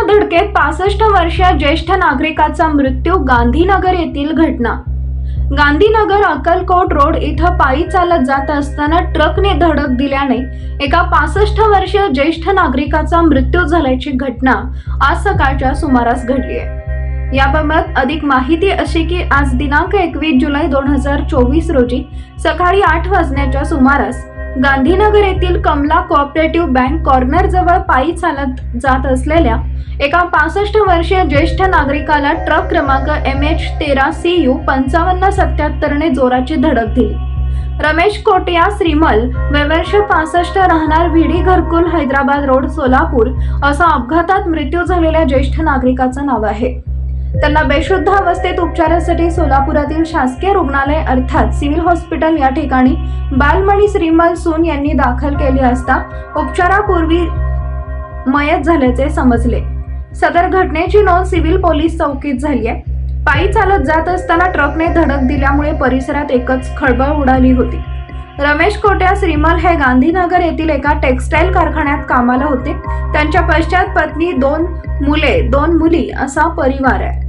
पासष्ट वर्षीय ज्येष्ठ नागरिकाचा मृत्यू गांधीनगर येथील घटना. गांधीनगर अक्कलकोट रोड इथं पायी चालत जात असताना ट्रकने धडक दिल्याने एका पासष्ट वर्षीय ज्येष्ठ नागरिकाचा मृत्यू झाल्याची घटना आज सकाळच्या सुमारास घडली आहे. याबाबत अधिक माहिती अशी की आज दिनांक एकवीस जुलै दोन हजार चोवीस रोजी सकाळी आठ वाजण्याच्या सुमारास गांधीनगर येथील कमला कोऑपरेटिव्ह बँक कॉर्नर जवळ पायी चालत जात असलेल्या एका पासष्ट वर्षीय ज्येष्ठ नागरिकाला ट्रक क्रमांक एम एच तेरा सी यू पंचावन्न सत्याहत्तरने जोराची धडक दिली. रमेश कोटिया श्रीमल वेवर्ष पासष्ट राहणार व्हिडी घरकुल हैदराबाद रोड सोलापूर असा अपघातात मृत्यू झालेल्या ज्येष्ठ नागरिकाचं नाव आहे. त्यांना बेशुद्ध अवस्थेत उपचारासाठी सोलापुरातील शासकीय रुग्णालय अर्थात सिव्हिल हॉस्पिटल या ठिकाणी बालमणी श्रीमल सून यांनी दाखल केले असता उपचारापूर्वी मयत झाल्याचे समजले. सदर घटनेची नोंद सिव्हिल पोलीस चौकीत झाली आहे. पायी चालत जात असताना ट्रकने धडक दिल्यामुळे परिसरात एकच खळबळ उडाली होती. रमेश कोट्या श्रीमल हे गांधीनगर येथील एका टेक्सटाईल कारखान्यात कामाला होते. त्यांच्या पश्चात पत्नी दोन मुले दोन मुली असा परिवार आहे.